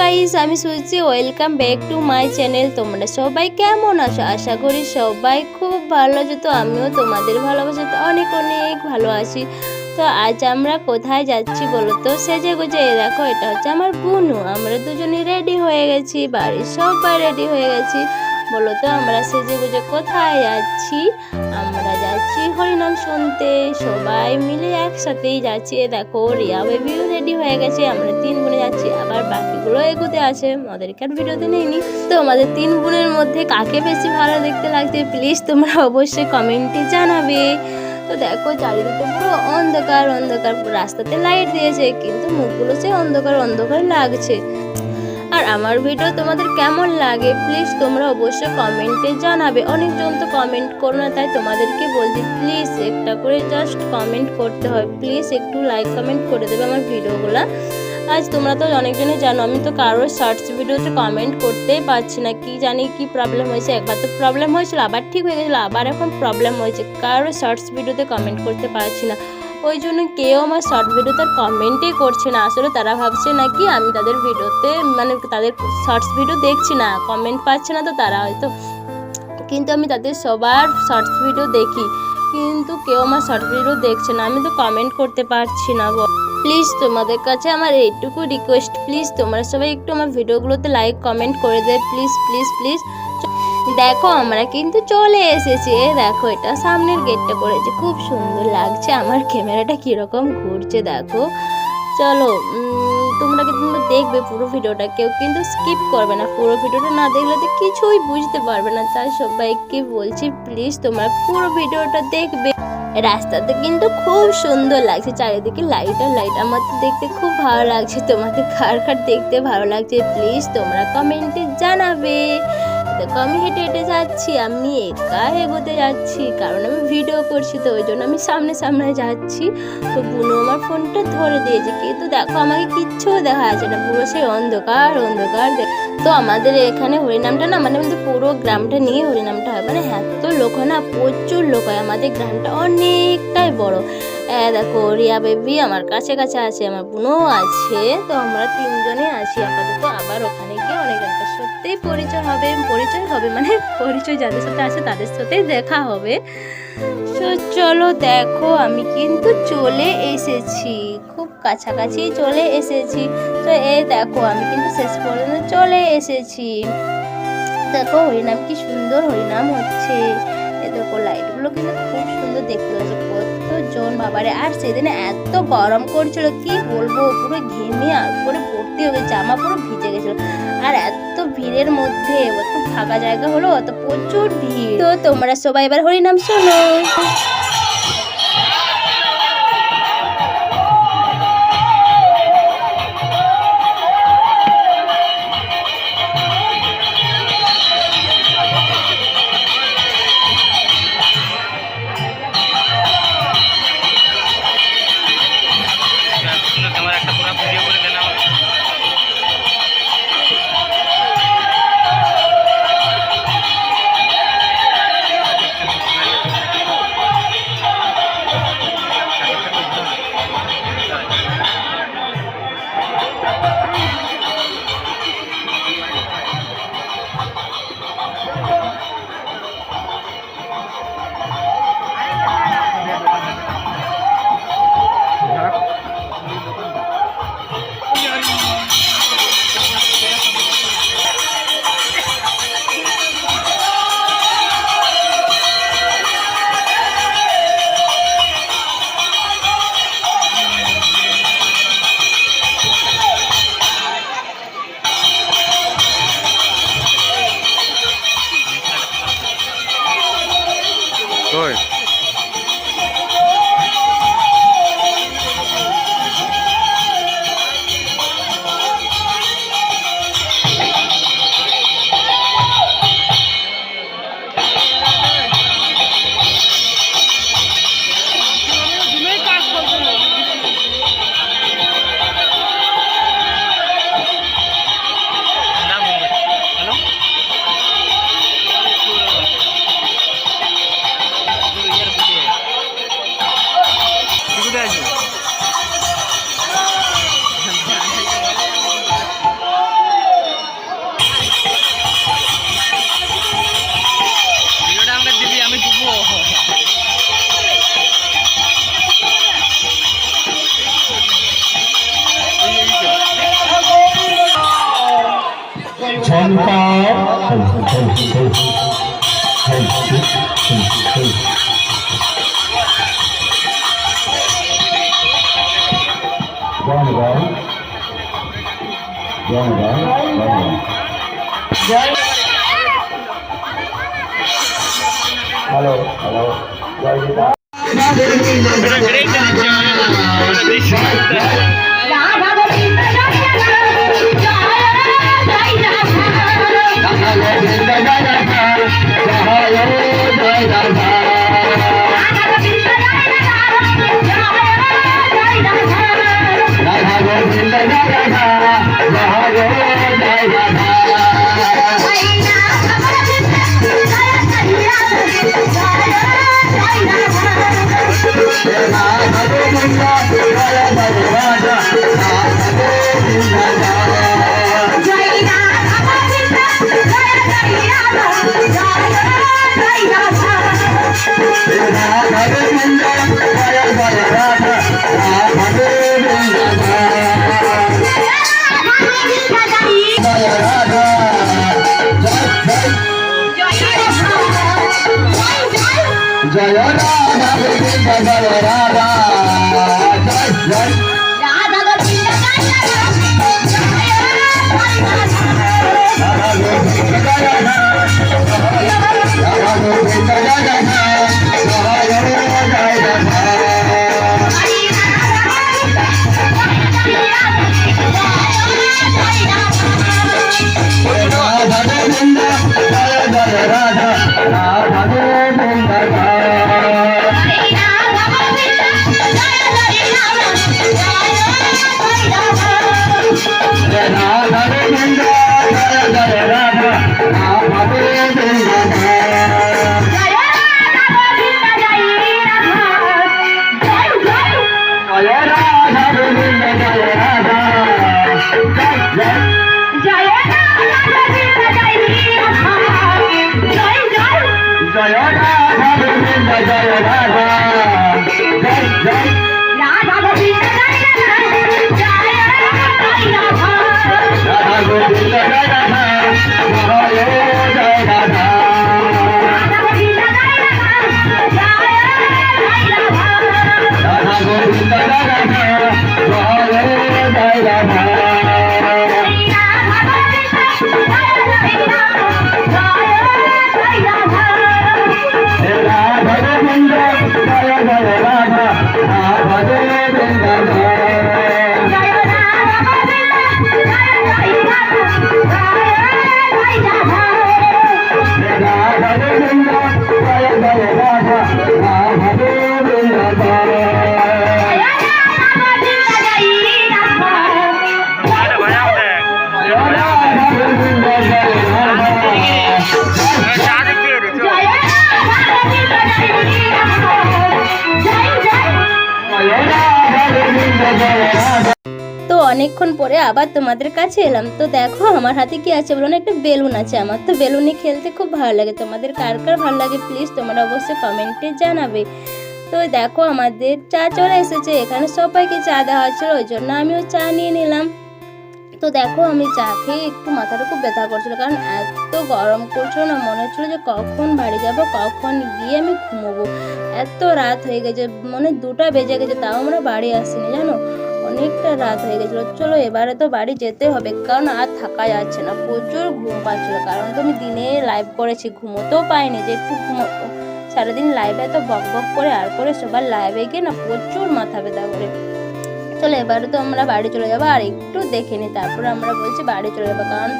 Guys আমি Suchi welcome back to my channel তোমরা সবাই কেমন আছো? আশা করি সবাই খুব ভালো আছো। তো আমিও তোমাদের ভালোবাসাতে অনেক অনেক ভালো আছি। তো আজ আমরা কোথায় যাচ্ছি বলো তো? সেজে গুজে দেখো, এটা হচ্ছে আমার বুনু। আমরা দুজনে রেডি হয়ে গেছি, বাড়ির সবাই রেডি হয়ে গেছি। বলো তো, আমরা সেজে গুজে কোথায় যাচ্ছি? আমরা যাচ্ছি হরিনাম শুনতে। সবাই মিলে একসাথেই যাচ্ছি। দেখো, রিয়া বেবিও রেডি হয়ে গেছে। আমরা তিন বোনে যাচ্ছি। আবার বাকিগুলো এগোতে আছে। ওদেরকে আর ভিডিওতে নেইনি। তো আমাদের তিন বোনের মধ্যে কাকে বেশি ভালো দেখতে লাগছে প্লিজ তোমরা অবশ্যই কমেন্টে জানাবে। তো দেখো, চারিদিকে পুরো অন্ধকার অন্ধকার। রাস্তাতে লাইট দিয়েছে, কিন্তু মুখগুলো সে অন্ধকার অন্ধকার লাগছে। আমার ভিডিও তোমাদের কেমন লাগে প্লিজ তোমরা অবশ্যই কমেন্টে জানাবে। অনেকজন তো কমেন্ট করো না, তাই তোমাদেরকে বলছি প্লিজ একটা করে জাস্ট কমেন্ট করতে হয়। প্লিজ একটু লাইক কমেন্ট করে দেবে আমার ভিডিওগুলো। আজ তোমরা তো অনেকজনই জানো, আমি তো কারোর শর্টস ভিডিওতে কমেন্ট করতেই পারছি না। কি জানি কি প্রবলেম হয়েছে, একবার তো প্রবলেম হয়েছিল, আবার ঠিক হয়ে গেছিল, আবার এখন প্রবলেম হয়েছে। কারোর শর্টস ভিডিওতে কমেন্ট করতে পারছি না। ওই জন্য কেউ আমার শর্ট ভিডিওতে কমেন্টই করছে না। আসলে তারা ভাবছে নাকি আমি তাদের ভিডিওতে মানে তাদের শর্টস ভিডিও দেখছি না কমেন্ট পাচ্ছে না তো তারা হয়তো। কিন্তু আমি তাদের সবার শর্টস ভিডিও দেখি, কিন্তু কেউ আমার শর্ট ভিডিও দেখছে না, আমি তো কমেন্ট করতে পারছি না প্লিজ তোমাদের কাছে আমার এইটুকু রিকোয়েস্ট প্লিজ তোমরা সবাই একটু আমার ভিডিওগুলোতে লাইক কমেন্ট করে দেয়। প্লিজ প্লিজ প্লিজ দেখো, আমরা কিন্তু চলে এসেছি। দেখো, এটা সামনের গেটটা করেছে খুব সুন্দর লাগছে। আমার ক্যামেরাটা কীরকম ঘুরছে, দেখো। চলো তোমরা কিন্তু দেখবে পুরো ভিডিওটা। কেউ কিন্তু স্কিপ করবে না। পুরো ভিডিওটা না দেখলে তো কিছুই বুঝতে পারবে না। তাই সবাইকে বলছি প্লিজ তোমরা পুরো ভিডিওটা দেখবে। রাস্তাতে কিন্তু খুব সুন্দর লাগছে। চারিদিকে লাইট আর লাইট আমার তো দেখতে খুব ভালো লাগছে। তোমাদের কার কার দেখতে ভালো লাগছে প্লিজ তোমরা কমেন্টে জানাবে। দেখো আমি হেঁটে হেঁটে যাচ্ছি, আমি একা এগোতে যাচ্ছি, কারণ আমি ভিডিও করছি তো ওই জন্য আমি সামনে সামনে যাচ্ছি। তো বুনো আমার ফোনটা ধরে দিয়েছে, কিন্তু দেখো আমাকে কিচ্ছু দেখা যাচ্ছে না, পুরো সেই অন্ধকার অন্ধকার তো আমাদের এখানে হরিনামটা না মানে আমাদের পুরো গ্রামটা নিয়ে হরিনামটা হয়। মানে এত লোক হয় না, প্রচুর লোক হয়, আমাদের গ্রামটা অনেকটাই বড়। এ দেখো, রিয়া বেবি আমার কাছে কাছে আছে, আমার বোনও আছে। তো আমরা তিনজনে আছি, আপাতত আবার ওখানে গিয়ে অনেক একটা সত্যিই পরিচয় হবে পরিচয় হবে মানে পরিচয় যাদের সাথে আছে তাদের সাথেই দেখা হবে। তো চলো দেখো, আমি কিন্তু চলে এসেছি, খুব কাছাকাছি চলে এসেছি। তো এই দেখো, আমি কিন্তু শেষ পর্যন্ত চলে এসেছি। দেখো, হরিনাম কি সুন্দর হরিনাম হচ্ছে। এ দেখো লাইটগুলো কিন্তু খুব সুন্দর দেখতে লাগছে। কতজন বাবারে, আর সেদিনে এত গরম করছিল, কি বলব, পুরো ঘেমে আর করে ভর্তি হবে জামা পুরো ভিজে গেছিল। আর এত ভিড়ের মধ্যে ফাঁকা জায়গা হলো অত প্রচুর ভিড়। তো তোমরা সবাই এবার হরিনাম শোনো। હોય হ্যালো হ্যালো জয় গীতা অনেকক্ষণ পরে আবার তোমাদের কাছে এলাম। তো দেখো, আমার হাতে কি আছে বলো না? একটা বেলুন আছে আমার। তো বেলুনে খেলতে খুব ভালো লাগে। তোমাদের কার কার ভালো লাগে প্লিজ তোমরা অবশ্যই কমেন্টে জানাবে। তো দেখো, আমাদের চা চলে এসেছে। এখানে সবাইকে চা দেওয়া হচ্ছিল ওই জন্য আমিও চা নিয়ে নিলাম। তো দেখো, আমি চা খেয়ে একটু মাথাটা খুব ব্যথা করছিল, কারণ এত গরম করছিল না, মনে হচ্ছিল যে কখন বাড়ি যাব, কখন গিয়ে আমি ঘুমোবো। এত রাত হয়ে গেছে মানে দুটা বেজে গেছে, তাও আমরা বাড়ি আসিনি, জানো? অনেকটা রাত হয়ে গেছিল। চলো এবারে তো বাড়ি যেতে হবে, কারণ আর থাকা যাচ্ছে না। প্রচুর ঘুম পাচ্ছিলো, কারণ তো আমি দিনে লাইভ করেছি, ঘুমোতেও পাইনি যে একটু ঘুমোতো সারাদিন লাইভে এত বক বক করে আর করে সবার লাইভে গিয়ে না প্রচুর মাথা ব্যথা করে। চলো এবারে তো আমরা বাড়ি চলে যাব, আর একটু দেখে নিই তারপরে আমরা বলছি বাড়ি চলে যাব, কারণ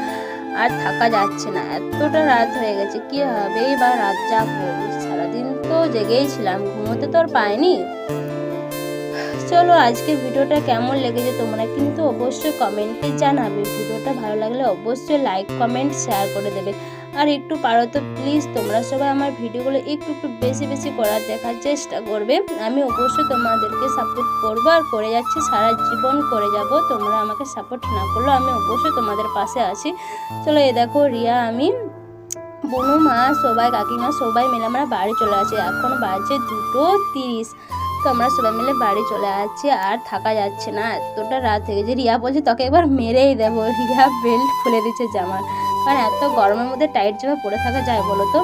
আর থাকা যাচ্ছে না। এতটা রাত হয়ে গেছে, কি হবে? বা রাত যা হবে সারাদিন তো জেগেই ছিলাম, ঘুমোতে তো আর পাইনি। চলো আজকের ভিডিওটা কেমন লেগেছে তোমরা কিন্তু অবশ্যই কমেন্টে জানাবে। ভিডিওটা ভালো লাগলে অবশ্যই লাইক কমেন্ট শেয়ার করে দেবে। আর একটু পারো তো প্লিজ তোমরা সবাই আমার ভিডিওগুলো একটু একটু বেশি বেশি করার দেখার চেষ্টা করবে। আমি অবশ্যই তোমাদেরকে সাপোর্ট করব আর করে যাচ্ছি, সারা জীবন করে যাব। তোমরা আমাকে সাপোর্ট না করলেও আমি অবশ্যই তোমাদের পাশে আছি। চলো এ দেখো রিয়া, আমি, বনু, মা, সবাই, কাকিমা সবাই মিলে আমরা বাড়ি চলে আসি। এখন বাজে দুটো তিরিশ। তো আমরা সবাই মিলে বাড়ি চলে আসছি, আর থাকা যাচ্ছে না। এতটা রাত হয়ে গেছে। রিয়া বলছে, তোকে একবার মেরেই দেবো। রিয়া বেল্ট খুলে দিচ্ছে জামার কারণ এত গরমের মধ্যে টাইট জামা পরে থাকা যায় বলো তো?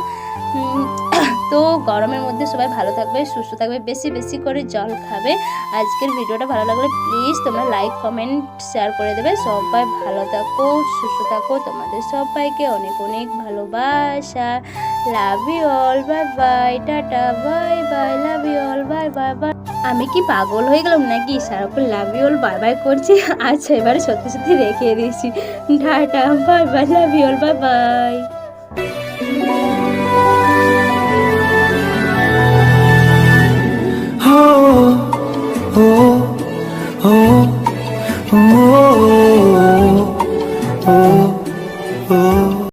গরমের মধ্যে সবাই ভালো থাকবে, সুস্থ থাকবে, বেশি বেশি করে জল খাবে। আজকের ভিডিওটা ভালো লাগলে প্লিজ তোমরা লাইক কমেন্ট শেয়ার করে দেবে। সবাই ভালো থাকো, সুস্থ থাকো। তোমাদের সবাইকে অনেক অনেক ভালোবাসা। Love you all bye bye tata bye bye love you all bye bye bye আমি কি পাগল হয়ে গেলাম নাকি? সারাক্ষণ love you all bye bye করছি। আচ্ছা এবারে সত্যি সত্যি রেখে দিয়েছি। Tata bye bye love you all bye bye oh, oh, oh, oh.